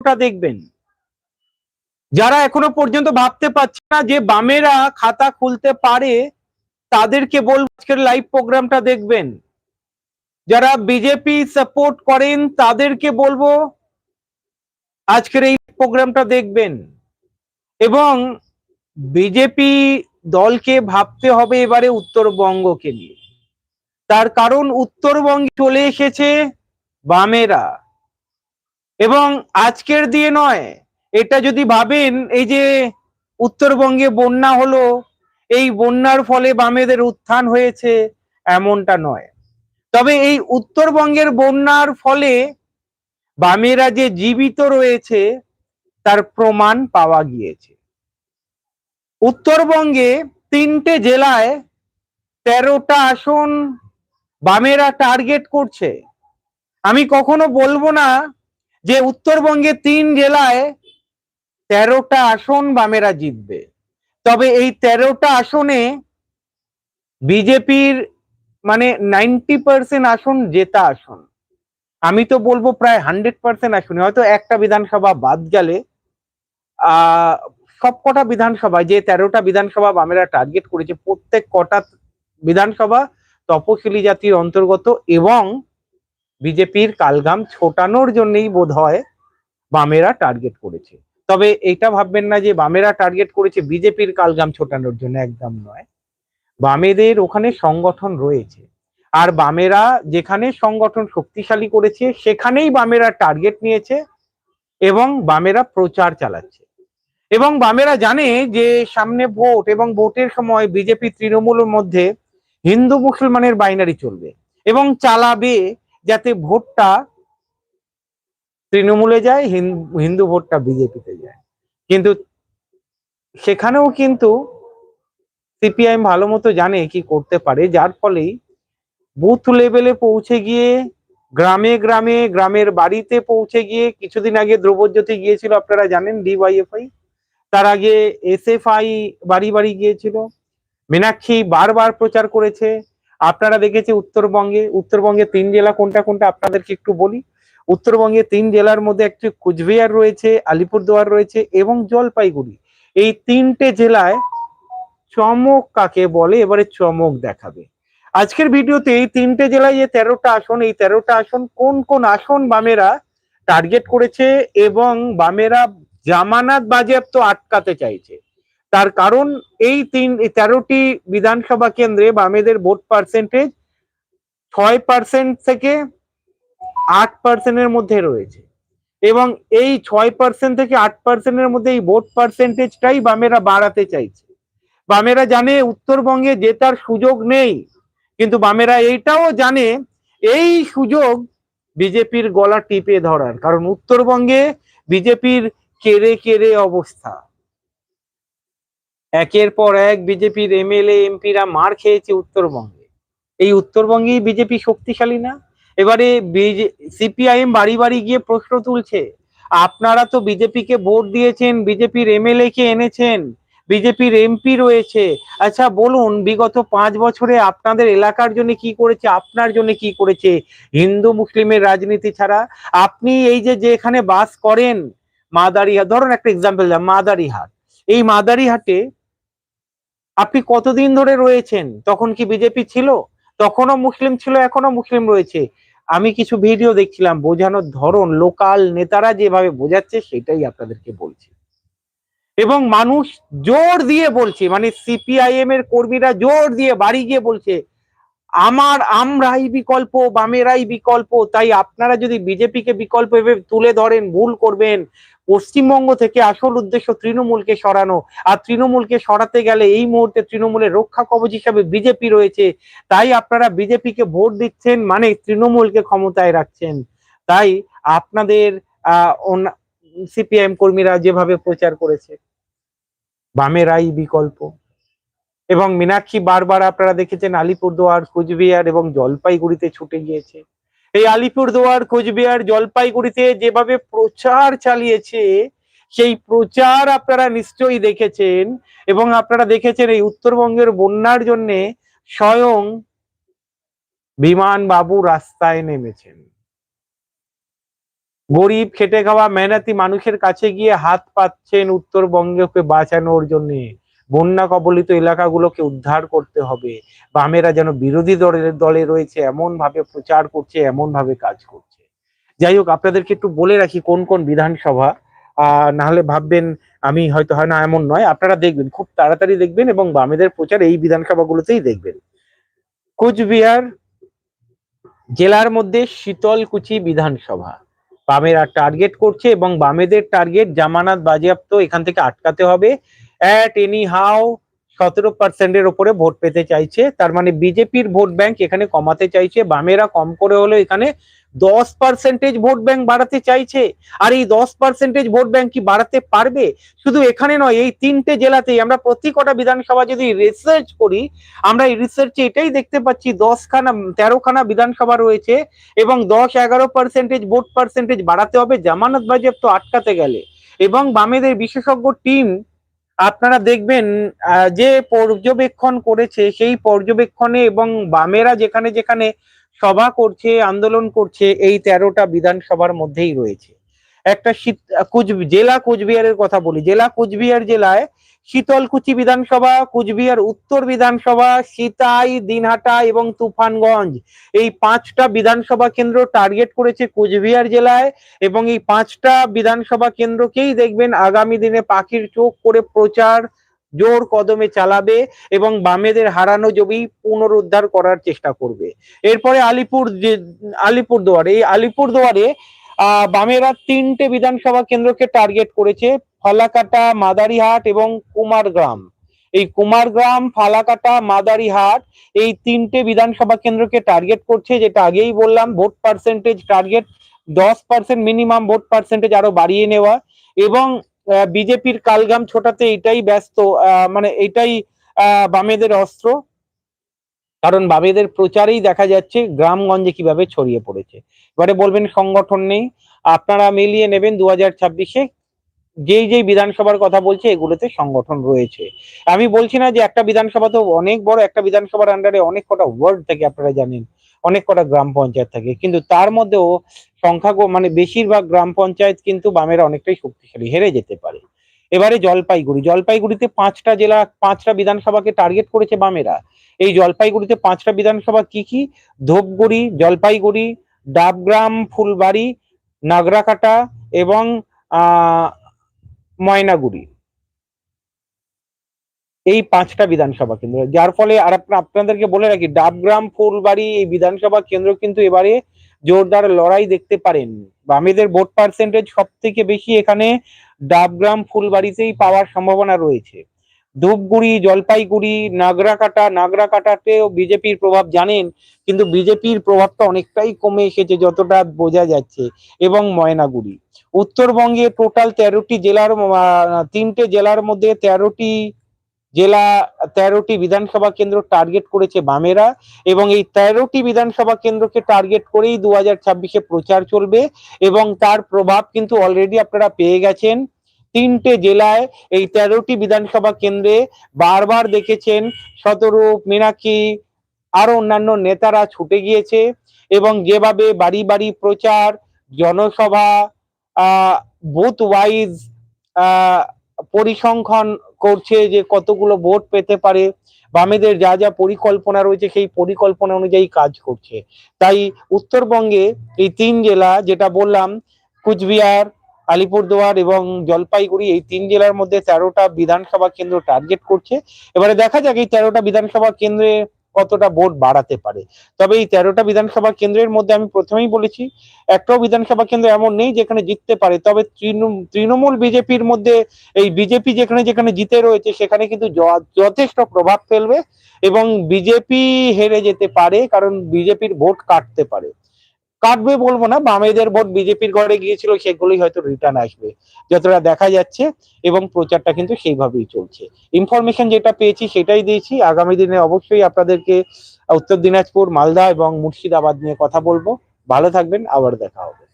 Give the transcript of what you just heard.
টা দেখবেন। যারা এখনও পর্যন্ত ভাবতে পারছে না যে বামেরা খাতা খুলতে পারে, তাদেরকে বলব আজকের লাইভ প্রোগ্রামটা দেখবেন। যারা বিজেপি সাপোর্ট করেন, তাদেরকে বলব আজকের এই প্রোগ্রামটা দেখবেন। এবং বিজেপি দলকে ভাবতে হবে এবারে উত্তরবঙ্গকে নিয়ে। তার কারণ উত্তরবঙ্গে চলে এসেছে বামেরা। এবং আজকের দিয়ে নয়, এটা যদি ভাবেন, এই যে উত্তরবঙ্গে বন্যা হলো, এই বন্যার ফলে বামেদের উত্থান হয়েছে, এমনটা নয়। তবে এই উত্তরবঙ্গের বন্যার ফলে বামেরা যে জীবিত রয়েছে, তার প্রমাণ পাওয়া গিয়েছে। উত্তরবঙ্গে তিনটে জেলায় তেরোটা আসন বামেরা টার্গেট করছে। আমি কখনো বলব না যে উত্তরবঙ্গে তিন জেলায় তেরোটা আসন বামেরা জিতবে। তবে এই তেরোটা আসনে বিজেপির মানে নাইনটি পার্সেন্ট আসন জেতা আসন। আমি তো বলব প্রায় হান্ড্রেড পার্সেন্ট আসনে। হয়তো একটা বিধানসভা বাদ গেলে আহ সবকটা বিধানসভা যে তেরোটা বিধানসভা বামেরা টার্গেট করেছে, প্রত্যেক কটা বিধানসভা তপশিলি জাতির অন্তর্গত এবং বিজেপির কালগাম ছোটানোর জন্যই বোধ হয় বামেরা টার্গেট করেছে। তবে এটা ভাববেন না যে বামেরা টার্গেট করেছে বিজেপির কালগাম ছোটানোর জন্য, একদম নয়। বামেদের ওখানে সংগঠন রয়েছে। আর বামেরা যেখানে সংগঠন শক্তিশালী করেছে, সেখানেই বামেরা টার্গেট নিয়েছে এবং বামেরা প্রচার চালাচ্ছে। এবং বামেরা জানে যে সামনে ভোট এবং ভোটের সময় বিজেপি তৃণমূলের মধ্যে হিন্দু মুসলমানের বাইনারি চলবে এবং চালাবে যাতে ভোটটা তৃণমূলে যায়, হিন- হিন্দু ভোটটা বিজেপিতে যায়। কিন্তু সেখানেও কিন্তু সিপিআইএম ভালো মতো জানে কি করতে পারে, যার ফলেই বুথ লেভেলে পৌঁছে গিয়ে, গ্রামে গ্রামে, গ্রামের বাড়িতে পৌঁছে গিয়ে, কিছুদিন আগে দ্রব্যজ্যোতি গিয়েছিল, আপনারা জানেন ডিওয়াইএফআই? তার আগে এসএফআই বাড়ি বাড়ি গিয়েছিল। মীনাক্ষী বারবার প্রচার করেছে। আপনারা দেখেছে উত্তরবঙ্গে উত্তরবঙ্গে তিন জেলা কোনটা কোনটা আপনাদেরকে একটু বলি। উত্তরবঙ্গে তিন জেলার মধ্যে একটি কুচবিহার রয়েছে, আলিপুরদুয়ার রয়েছে এবং জলপাইগুড়ি। এই তিনটে জেলায় চমক কাকে বলে? এবারে চমক দেখাবে। আজকের ভিডিওতে এই তিনটে জেলায় যে তেরোটা আসন, এই তেরোটা আসন কোন কোন আসন বামেরা টার্গেট করেছে এবং বামেরা জামানাত বাজেয়াপ্ত আটকাতে চাইছে? তার কারণ এই তিন তেরোটি বিধানসভা কেন্দ্রে বামেদের ভোট পার্সেন্টেজ ছয় পার্সেন্ট থেকে আট পার্সেন্টের মধ্যে রয়েছে। এবং এই ছয় পার্সেন্ট থেকে আট পার্সেন্টের মধ্যে এই ভোট পার্সেন্টেজটাই বামেরা বাড়াতে চাইছে। বামেরা জানে উত্তরবঙ্গে জেতার সুযোগ নেই, কিন্তু বামেরা এইটাও জানে এই সুযোগ বিজেপির গলা টিপে ধরার। কারণ উত্তরবঙ্গে বিজেপির কেড়ে কেড়ে অবস্থা। একের পর এক বিজেপির এমএলএ, এমপিরা মার খেয়েছে উত্তরবঙ্গে। এই উত্তরবঙ্গেই বিজেপি শক্তিশালী না? এবারে সিপিআইএম বাড়ি বাড়ি গিয়ে প্রশ্ন তুলছে, আপনারা তো বিজেপিকে ভোট দিয়েছেন, বিজেপির এমএলএ কে এনেছেন, বিজেপির এমপি রয়েছে। আচ্ছা বলুন, বিগত পাঁচ বছরে আপনাদের এলাকার জন্য কি করেছে, আপনার জন্য কি করেছে হিন্দু মুসলিমের রাজনীতি ছাড়া? আপনি এই যে যেখানে বাস করেন, মাদারিহাট, ধরুন একটা এক্সাম্পল মাদারিহাট। এই মাদারিহাটে আপনি কতদিন ধরে রয়েছেন? তখন কি বিজেপি ছিল? তখনও মুসলিম ছিল এখনও মুসলিম রয়েছে। আমি কিছু ভিডিও দেখছিলাম, বোঝানোর ধরন, লোকাল নেতারা যেভাবে বোঝাচ্ছে, সেটাই আপনাদেরকে বলছি। এবং মানুষ জোর দিয়ে বলছে মানে সিপিআইএম এর কর্মীরা জোর দিয়ে বাড়ি গিয়ে বলছে আমার, আমরাই বিকল্প, বামেরাই বিকল্প, তাই আপনারা যদি বিজেপিকে বিকল্প তুলে ধরেন, ভুল করবেন। পশ্চিমবঙ্গ থেকে আসল উদ্দেশ্য তৃণমূলকে সরানো। আর তৃণমূলকে সরাতে গেলে এই মুহূর্তে তৃণমূলের রক্ষা কবচ হিসাবে বিজেপি রয়েছে। তাই আপনারা বিজেপিকে ভোট দিচ্ছেন মানে তৃণমূলকে ক্ষমতায় রাখছেন। তাই আপনাদের সিপিআইএম কর্মীরা যেভাবে প্রচার করেছে, বামেরাই বিকল্প। এবং মীনাক্ষী বারবার আপনারা দেখেছেন আলিপুরদুয়ার, কুচবিহার এবং জলপাইগুড়িতে ছুটে গিয়েছে। এই আলিপুরদুয়ার, কোচবিহার, জলপাইগুড়িতে যেভাবে প্রচার চালিয়েছে, সেই প্রচার আপনারা নিশ্চয়ই দেখেছেন এবং আপনারা দেখেছেন এই উত্তরবঙ্গের বন্যার জন্যে স্বয়ং বিমান বাবু রাস্তায় নেমেছেন। গরিব, খেটে খাওয়া, মেহনতি মানুষের কাছে গিয়ে হাত পাচ্ছেন উত্তরবঙ্গকে বাঁচানোর জন্য। বন্যা কবলিত এলাকাগুলোকে উদ্ধার করতে হবে। বামেরা যেন বিরোধী দলের দলে রয়েছে এমন ভাবে প্রচার করছে এমন ভাবে কাজ করছে। যাই হোক, আপনাদেরকে একটু বলে রাখি কোন কোন বিধানসভা। আহ নাহলে ভাববেন আমি হয়তো, হয় না এমন নয়, আপনারা দেখবেন, খুব তাড়াতাড়ি দেখবেন এবং বামেদের প্রচার এই বিধানসভাগুলোতেই দেখবেন। কোচবিহার জেলার মধ্যে শীতলকুচি বিধানসভা। বামেরা টার্গেট করছে এবং বামেদের টার্গেট জামানাত বাজেয়াপ্ত এখান থেকে আটকাতে হবে। অ্যাট এনি হাউ সতেরো পার্সেন্টের ওপরে ভোট পেতে চাইছে। তার মানে বিজেপির ভোট ব্যাংক এখানে কমাতে চাইছে। বামেরা কম করে হলেও এখানে দশ পার্সেন্টেজ ভোট ব্যাংক বাড়াতে চাইছে। আর এই দশ পার্সেন্টেজ ভোট ব্যাংক কি বাড়াতে পারবে? শুধু এখানে নয়, এই তিনটে জেলাতেই আমরা প্রতি কটা বিধানসভা যদি রিসার্চ করি, আমরা এই রিসার্চে এটাই দেখতে পাচ্ছি, দশখানা, তেরোখানা বিধানসভা রয়েছে এবং দশ এগারো পার্সেন্টেজ ভোট পার্সেন্টেজ বাড়াতে হবে। জামানত বাজেয়াপ্ত আটকাতে গেলে। এবং বামেদের বিশেষজ্ঞ টিম আপনারা দেখবেন যে পর্যবেক্ষণ করেছে, সেই পর্যবেক্ষণে এবং বামেরা যেখানে যেখানে সভা করছে, আন্দোলন করছে, এই তেরোটা বিধানসভার মধ্যেই রয়েছে। একটা শীত কুচ জেলা কুচবিহারের কথা বলি। জেলা কুচবিহার জেলায় শীতলকুচি বিধানসভা, কুচবিহার উত্তর বিধানসভা, সিতাই, দিনহাটা এবং তুফানগঞ্জ। এই পাঁচটা বিধানসভা কেন্দ্র টার্গেট করেছে কোচবিহার জেলায় এবং এই পাঁচটা বিধানসভা কেন্দ্রকেই দেখবেন আগামী দিনে পাখির চোখ করে প্রচার, জোর কদমে চালাবে এবং বামেদের হারানো জমি পুনরুদ্ধার করার চেষ্টা করবে। এরপরে আলিপুর আলিপুরদুয়ার, এই আলিপুরদুয়ারে বামেরা তিনটে বিধানসভা কেন্দ্রকে টার্গেট করেছে, ফালাকাটা, মাদারিহাট এবং কুমারগ্রাম। এই কুমারগ্রাম, ফালাকাটা, মাদারিহাট এই তিনটে বিধানসভা কেন্দ্রকে টার্গেট করছে, যেটা আগেই বললাম, ভোট পার্সেন্টেজ টার্গেট দশ পার্সেন্ট মিনিমাম ভোট পার্সেন্টেজ আরও বাড়িয়ে নেওয়া এবং বিজেপির কালগাম ছোটাতে এটাই ব্যস্ত মানে এটাই বামেদের অস্ত্র। কারণ বামেদের প্রচারেই দেখা যাচ্ছে গ্রামগঞ্জে কীভাবে ছড়িয়ে পড়েছে। এবারে বলবেন সংগঠন নেই, আপনারা মিলিয়ে নেবেন দু হাজার ছাব্বিশে। যেই যেই বিধানসভার কথা বলছে, এগুলোতে সংগঠন রয়েছে। আমি বলছি না যে একটা বিধানসভা তো অনেক বড়, একটা বিধানসভার আন্ডারে অনেক কটা ওয়ার্ড থাকে, আপনারা জানেন। অনেক কটা গ্রাম পঞ্চায়েত থাকে। কিন্তু তার মধ্যেও সংখ্যা মানে বেশিরভাগ গ্রাম পঞ্চায়েত কিন্তু বামেরা অনেকটাই শক্তিশালী, হেরে যেতে পারে। এবারে জলপাইগুড়ি। জলপাইগুড়িতে পাঁচটা জেলা, পাঁচটা বিধানসভাকে টার্গেট করেছে বামেরা। এই জলপাইগুড়িতে পাঁচটা বিধানসভা কি কি? ধূপগুড়ি, জলপাইগুড়ি, ডাবগ্রাম, ফুলবাড়ি, নাগরাকাটা এবং ময়নাগুড়ি। এই পাঁচটা বিধানসভা কেন্দ্র। যার ফলে আর আপনাদেরকে বলে রাখি, ডাবগ্রাম, ফুলবাড়ি এই বিধানসভা কেন্দ্র কিন্তু এবারে জোরদার লড়াই দেখতে পারেন বামেদের ভোট পার্সেন্টেজ সব থেকে বেশি এখানে ডাবগ্রাম ফুলবাড়িতেই পাওয়ার সম্ভাবনা রয়েছে। ধূপগুড়ি, জলপাইগুড়ি, নাগরাকাটা, নাগরাকাটাতেও বিজেপির প্রভাব জানেন, কিন্তু বিজেপির প্রভাবটা অনেকটাই কমে এসেছে যতটা বোঝা যাচ্ছে, এবং ময়নাগুড়ি। উত্তরবঙ্গে টোটাল তেরোটি জেলার তিনটে জেলার মধ্যে তেরোটি জেলা তেরোটি বিধানসভা কেন্দ্র টার্গেট করেছে বামেরা এবং এই তেরোটি বিধানসভা কেন্দ্রকে টার্গেট করেই দু হাজার ছাব্বিশে প্রচার চলবে এবং তার প্রভাব কিন্তু অলরেডি আপনারা পেয়ে গেছেন। তিনটে জেলায় এই তেরোটি বিধানসভা কেন্দ্রে বারবার দেখেছেন শতরূপ মীনাক্ষী আরও অন্যান্য নেতারা ছুটে গিয়েছে এবং যেভাবে বাড়ি বাড়ি প্রচার, জনসভা বুথ ওয়াইজ পরিসংখ্যান করছে যে কতগুলো ভোট পেতে পারে বামেদের যা যা পরিকল্পনা রয়েছে সেই পরিকল্পনা অনুযায়ী কাজ করছে। তাই উত্তরবঙ্গে এই তিন জেলা যেটা বললাম, কুচবিহার, আলিপুরদুয়ার এবং জলপাইগুড়ি, এই তিন জেলার মধ্যে তেরোটা বিধানসভা কেন্দ্র টার্গেট করছে। এবারে দেখা যাক এই তেরোটা বিধানসভা কেন্দ্রে কতটা ভোট বাড়াতে পারে। তবে এই তেরোটা বিধানসভা কেন্দ্রের মধ্যে আমি প্রথমেই বলেছি, একটাও বিধানসভা কেন্দ্র এমন নেই যেখানে জিততে পারে। তবে তৃণমূল বিজেপির মধ্যে এই বিজেপি যেখানে যেখানে জিতে রয়েছে, সেখানে কিন্তু যথেষ্ট প্রভাব ফেলবে এবং বিজেপি হেরে যেতে পারে, কারণ বিজেপির ভোট কাটতে পারে। কাটবে বলব না, বামেদের ভোট বিজেপির ঘরে গিয়েছিল, সেগুলোই হয়তো রিটার্ন আসবে। যতটা দেখা যাচ্ছে এবং প্রচারটা কিন্তু সেইভাবেই চলছে। ইনফরমেশন যেটা পেয়েছি সেটাই দিয়েছি। আগামী দিনে অবশ্যই আপনাদেরকে উত্তর দিনাজপুর, মালদা এবং মুর্শিদাবাদ নিয়ে কথা বলব। ভালো থাকবেন, আবার দেখা হবে।